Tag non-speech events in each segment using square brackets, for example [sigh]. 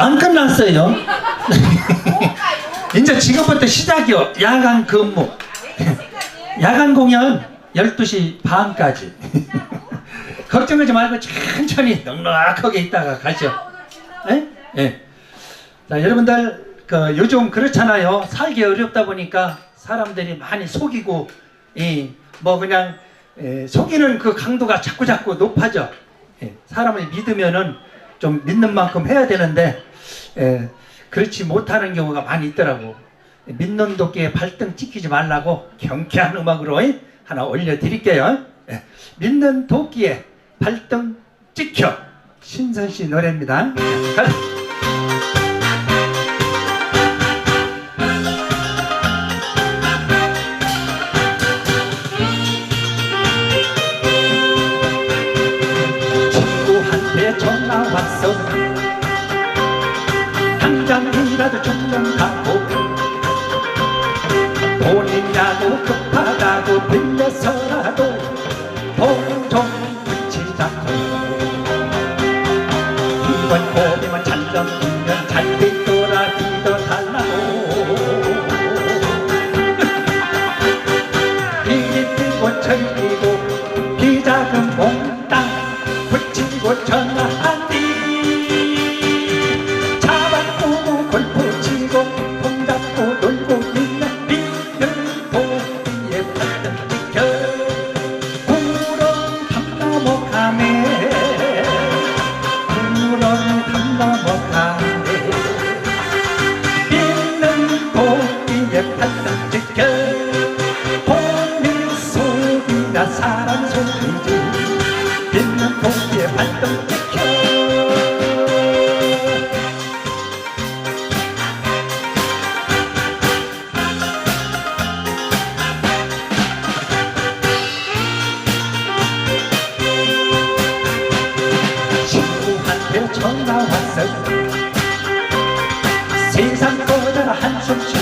안 끝났어요. [laughs] 이제 지금부터 시작이요. 야간 근무. 야간 공연 12시 반까지. [laughs] 걱정하지 말고 천천히 넉넉하게 있다가 가죠. 예? 예. 자, 여러분들 그 요즘 그렇잖아요. 살기 어렵다 보니까 사람들이 많이 속이고 이뭐 그냥 에, 속이는 그 강도가 자꾸 자꾸 높아져. 예, 사람을 믿으면은 좀 믿는 만큼 해야 되는데 에, 그렇지 못하는 경우가 많이 있더라고. 믿는 도끼에 발등 찍히지 말라고 경쾌한 음악으로 예, 하나 올려드릴게요. 예, 믿는 도끼에 발등 찍혀 신선 씨 노래입니다. 가고 돈 있냐고 급하다고 빌려서라도 돈좀 붙이자고 이번 고비만 잘 넘기면 잘 되더라 기도 달라고 비리 뛰고 철 뛰고 꺼져라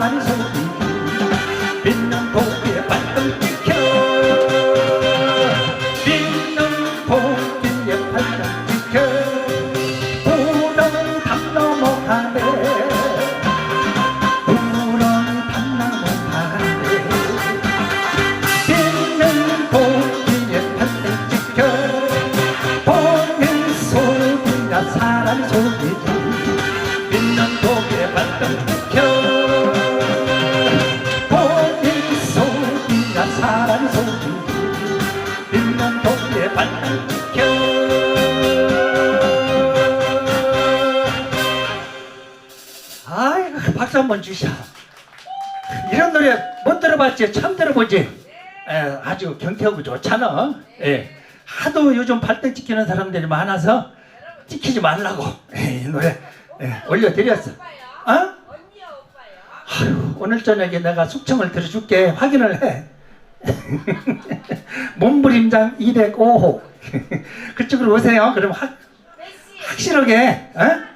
속 박수 한번 주셔 이런 노래 못 들어봤지? 처음 들어보지? 에, 아주 경쾌하고 좋잖아. 예. 하도 요즘 발등 찍히는 사람들이 많아서 찍히지 말라고 예, [laughs] 이 노래 예, 올려드렸어. 어? 아유, 오늘 저녁에 내가 숙청을 들어줄게. 확인을 해. [laughs] 몸부림장 205호. [laughs] 그쪽으로 오세요. 그럼 확, 확실하게, 어?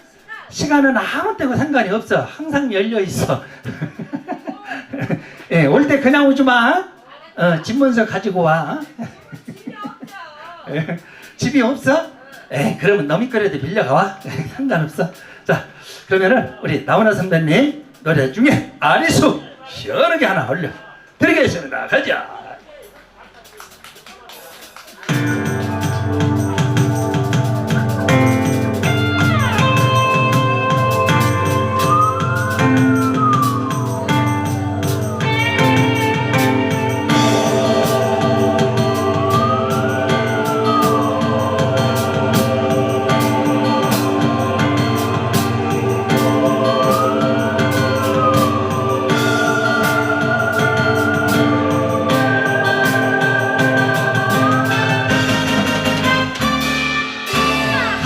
시간은 아무 때고 상관이 없어. 항상 열려 있어. [laughs] 예, 올 때 그냥 오지 마. 어, 집 문서 가지고 와. 예, 집이 없어? 예, 그러면 너미거리도 빌려가 와. 상관없어. 자, 그러면은 우리 나훈아 선배님 노래 중에 아리수 시원하게 하나 올려 드리겠습니다. 가자.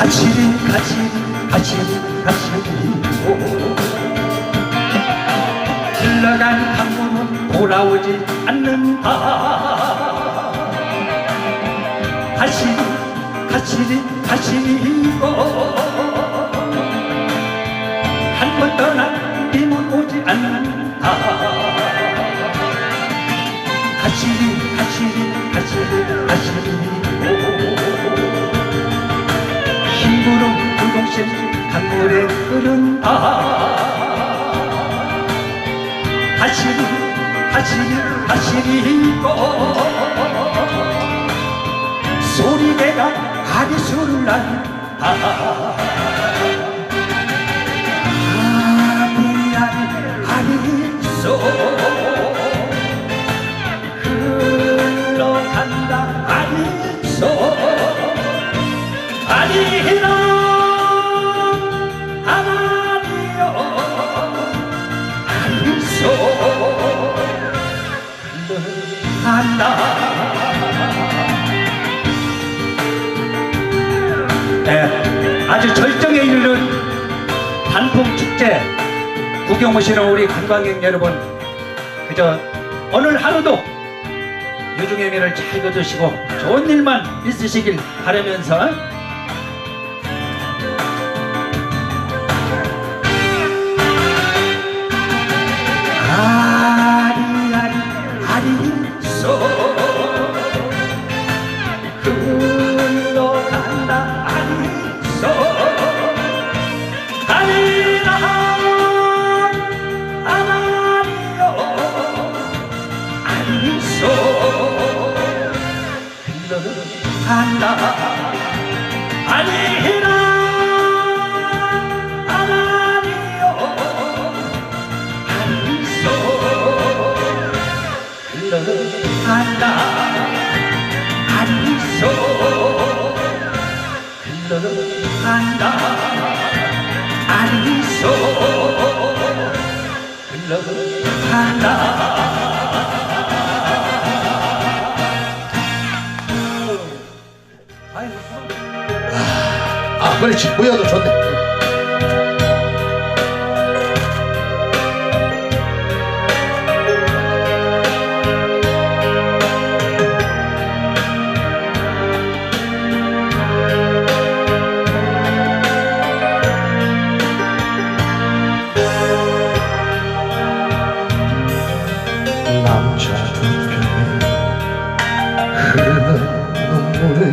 가시리 가시리 가시리 가시리 흘러간 강물은 돌아오지 않는다. 가시리 가시리 가시리고. 한번 떠난 님은 오지 않는다. 가시리 가시리 가시리 가시리고 불공심 강물에 흐른다 가시리 가시리 가시리고 소리내가 아리수를 난다 네, 아주 절정에 이르는 단풍 축제. 구경 오시는 우리 관광객 여러분 그저 오늘 하루도 유중의 미를 잘 거두시고 좋은 일만 있으시길 바라면서 흘러간다. 아리라 아라리요 아리소. 흘러간다. 아리소. 흘러간다. 아리소. 흘러간다 그렇지 무여도 좋네 남자 두 눈물을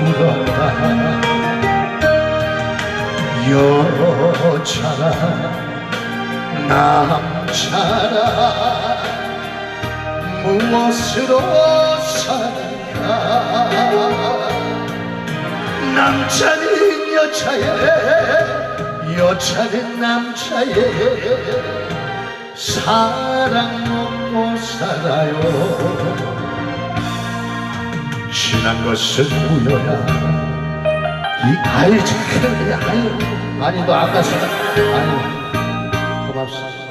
울었다 여자라 남자라 무엇으로 살까? 남자는 여자에 여자는 남자에 사랑 먹고 살아요 지난 것은 무효야 이 아유 참 아유 아니 너 아까 생각 아유 고맙습니다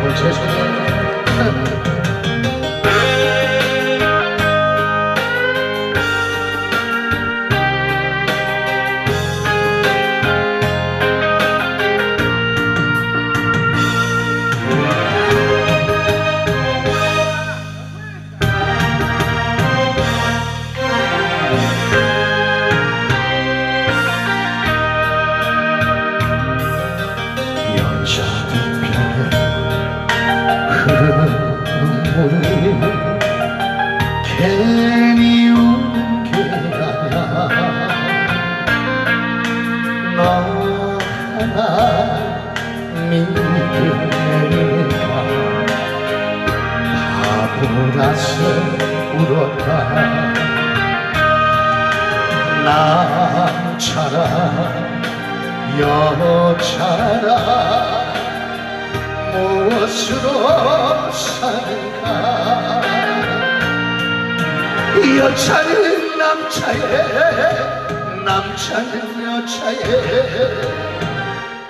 오늘 죄송해요 괜히 하냐 너 하나 믿으니까 바보라서 울었다. 남자라 여자라 무엇으로 사는가? 여자는 남자의 남자는 여자의.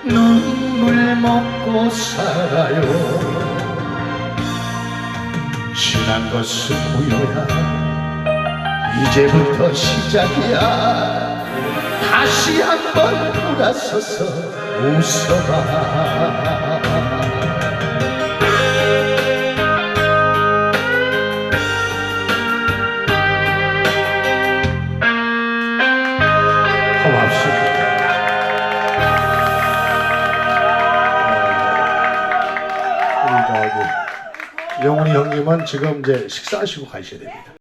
눈물 먹고 살아요. 지난 것은 후회야. 이제부터 시작이야. 다시 한번 돌아서서 웃어봐 지금 이제 식사하시고 가셔야 됩니다.